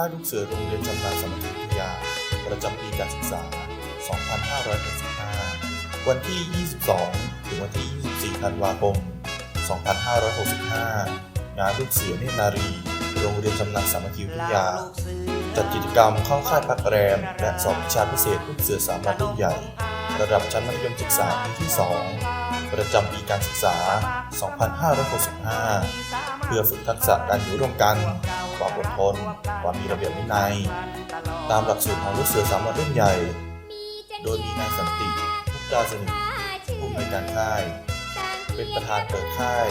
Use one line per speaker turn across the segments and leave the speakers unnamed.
ค่ายลูกเสือโรงเรียนชำนาสมัคคีวิทยา ประจำปีการศึกษา 2565 วันที่ 22 ถึงวันที่ 24 ธันวาคม 2565 งานลูกเสือเนตรนารี โรงเรียนชำนาสมัคคีวิทยา จัดกิจกรรมเข้าค่ายพักแรม และสอบวิชาพิเศษลูกเสือสามัญรุ่นใหญ่ ระดับชั้นมัธยมศึกษาปีที่ 2 ประจำปีการศึกษา 2565 เพื่อฝึกทักษะการอยู่ร่วมกัน ความอดทน ความมีระเบียบวินัย ตามหลักสูตรของลูกเสือสามัญรุ่นใหญ่ โดยมีนายสันติมุกดาสนิทผู้อำนการค่าย เป็นประธานเปิดค่าย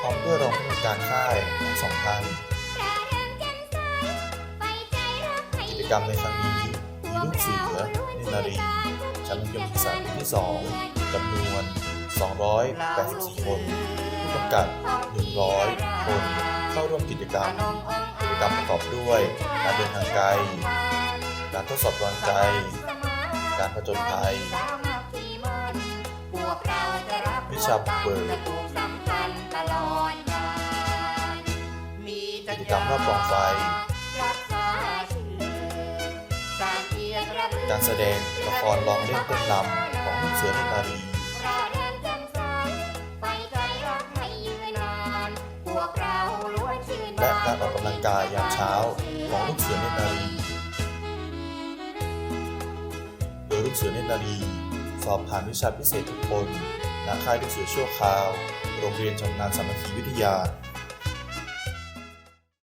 พร้อมด้วยรองผู้อำนการค่ายทั้งสองท่านกิจกรรมในครั้งนี้ มีลูกเสือนตรนารีชั้นยมศึกษาปีที่ 2จำนวน 284 คนผู้กำกับ 100 คน เข้าร่วมกิจกรรม กรรมประกอบด้วย การเดินทางไกล การทดสอบกำลังใจ การผจญภัย วิชาบุกเบิกกิจกรรมรอบกองไฟ การแสดงละครร้องเล่นเต้นรำของลูกเสือเนตรนารี การออกกำลังกายยามเช้าของลูกเสือเนตรนารีโดยลูกเสือเนตรนารีสอบผ่านวิชาพิเศษทุกคนณค่ายลูกเสือชั่วคราว โรงเรียนชำนาญสามัคคีวิทยา